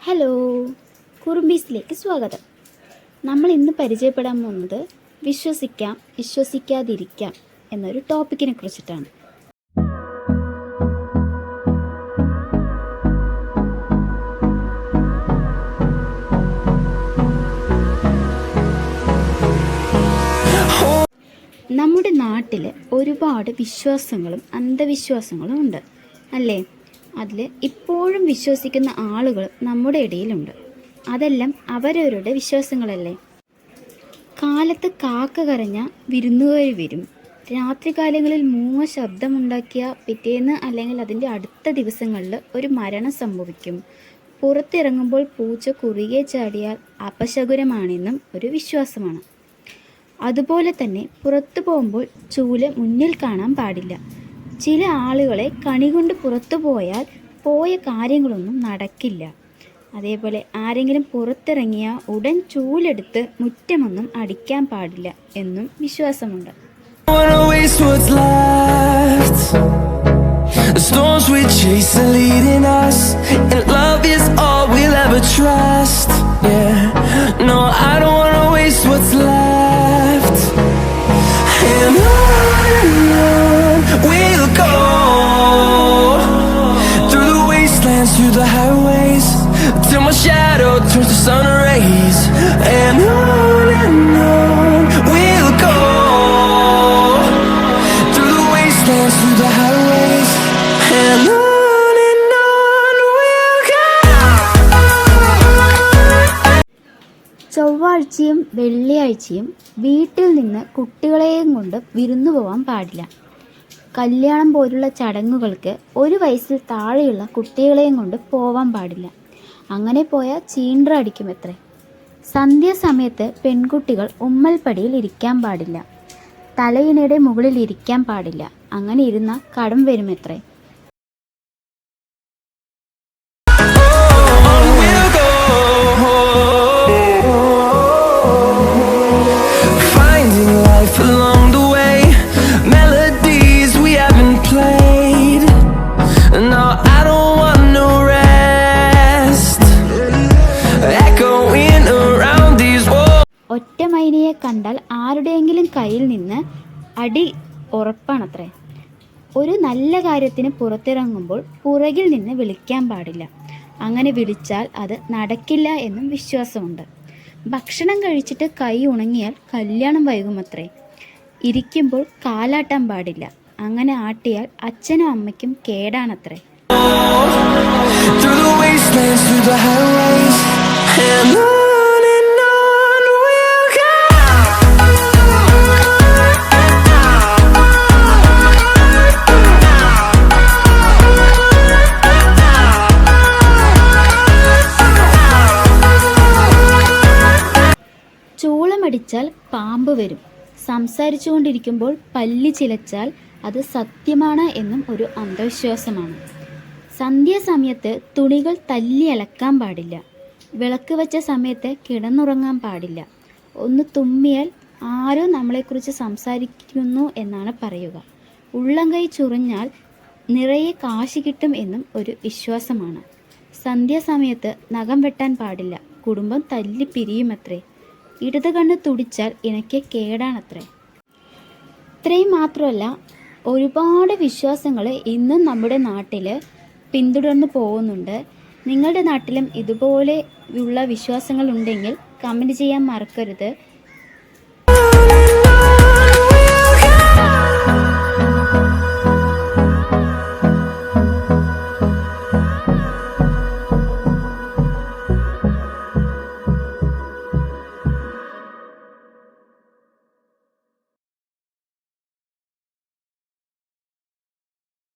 Hello കുറുമ്പീസിലേക്ക് സ്വാഗതം. നമ്മൾ ഇന്ന് പരിചയപ്പെടാൻ പോകുന്നത് വിശ്വസിക്കാം വിശ്വസിക്കാതിരിക്കാം എന്നൊരു ടോപ്പിക്കിനെ കുറിച്ചിട്ടാണ്. നമ്മുടെ നാട്ടിൽ ഒരുപാട് വിശ്വാസങ്ങളും അന്ധവിശ്വാസങ്ങളും ഉണ്ട് അല്ലേ? അതിൽ ഇപ്പോഴും വിശ്വസിക്കുന്ന ആളുകൾ നമ്മുടെ ഇടയിലുണ്ട്. അതെല്ലാം അവരവരുടെ വിശ്വാസങ്ങളല്ലേ? കാലത്ത് കാക്ക കരഞ്ഞ വിരുന്നുകാർ വരും. രാത്രികാലങ്ങളിൽ മൂങ്ങ ശബ്ദമുണ്ടാക്കിയ പിറ്റേന്ന് അല്ലെങ്കിൽ അതിന്റെ അടുത്ത ദിവസങ്ങളിൽ ഒരു മരണം സംഭവിക്കും. പുറത്തിറങ്ങുമ്പോൾ പൂച്ച കുറുകെ ചാടിയാൽ അപശകുരമാണെന്നും ഒരു വിശ്വാസമാണ്. അതുപോലെ തന്നെ പുറത്തു പോകുമ്പോൾ ചൂൽ മുന്നിൽ കാണാൻ പാടില്ല. ചില ആളുകളെ കണി കൊണ്ട് പുറത്തു പോയാൽ പോയ കാര്യങ്ങളൊന്നും നടക്കില്ല അതേപോലെ ആരെങ്കിലും പുറത്തിറങ്ങിയ ഉടൻ ചൂലെടുത്ത് മുറ്റമൊന്നും അടിക്കാൻ പാടില്ല എന്നും വിശ്വാസമുണ്ട്. The storms we chase are leading us, and love is ചൊവ്വാഴ്ചയും വെള്ളിയാഴ്ചയും വീട്ടിൽ നിന്ന് കുട്ടികളെയും കൊണ്ട് വിരുന്നു പോവാൻ പാടില്ല. കല്യാണം പോലുള്ള ചടങ്ങുകൾക്ക് ഒരു വയസ്സിൽ താഴെയുള്ള കുട്ടികളെയും കൊണ്ട് പോവാൻ പാടില്ല. അങ്ങനെ പോയാൽ ചീണ്ട്ര സന്ധ്യ സന്ധ്യാസമയത്ത് പെൺകുട്ടികൾ ഉമ്മൽപ്പടിയിൽ ഇരിക്കാൻ പാടില്ല. തലയിണയുടെ മുകളിൽ ഇരിക്കാൻ പാടില്ല. അങ്ങനെ ഇരുന്ന കടം വരുമത്രേ. കണ്ടാൽ ആരുടെയെങ്കിലും കയ്യിൽ നിന്ന് അടി ഉറപ്പാണത്രേ. ഒരു നല്ല കാര്യത്തിന് പുറത്തിറങ്ങുമ്പോൾ പുറകിൽ നിന്ന് വിളിക്കാൻ പാടില്ല. അങ്ങനെ വിളിച്ചാൽ അത് നടക്കില്ല എന്നും വിശ്വാസമുണ്ട്. ഭക്ഷണം കഴിച്ചിട്ട് കൈ ഉണങ്ങിയാൽ കല്യാണം വൈകുമത്രേ. ഇരിക്കുമ്പോൾ കാലാട്ടാൻ പാടില്ല. അങ്ങനെ ആട്ടിയാൽ അച്ഛനും അമ്മയ്ക്കും കേടാണത്രേ. Through the wastelands, through the highways, and on ചൂളമടിച്ചാൽ പാമ്പ് വരും. സംസാരിച്ചുകൊണ്ടിരിക്കുമ്പോൾ പല്ലി ചിലച്ചാൽ അത് സത്യമാണ് എന്നും ഒരു അന്ധവിശ്വാസമാണ്. സന്ധ്യാസമയത്ത് തുണികൾ തല്ലി അലക്കാൻ പാടില്ല. വിളക്ക് വെച്ച സമയത്ത് കിടന്നുറങ്ങാൻ പാടില്ല. ഒന്ന് തുമ്മിയാൽ ആരോ നമ്മളെക്കുറിച്ച് സംസാരിക്കുന്നു എന്നാണ് പറയുക. ഉള്ളംകൈ ചുറിഞ്ഞാൽ നിറയെ കാശ് കിട്ടും എന്നും ഒരു വിശ്വാസമാണ്. സന്ധ്യാസമയത്ത് നഖം വെട്ടാൻ പാടില്ല. കുടുംബം തല്ലി പിരിയുമത്രേ. ഇടത് കണ്ണ് തുടിച്ചാൽ എനിക്ക് കേടാണത്രേ. ഇത്രയും മാത്രമല്ല ഒരുപാട് വിശ്വാസങ്ങൾ ഇന്നും നമ്മുടെ നാട്ടിൽ പിന്തുടർന്ന് പോകുന്നുണ്ട്. നിങ്ങളുടെ നാട്ടിലും ഇതുപോലെ ഉള്ള വിശ്വാസങ്ങൾ ഉണ്ടെങ്കിൽ കമന്റ് ചെയ്യാൻ മറക്കരുത്.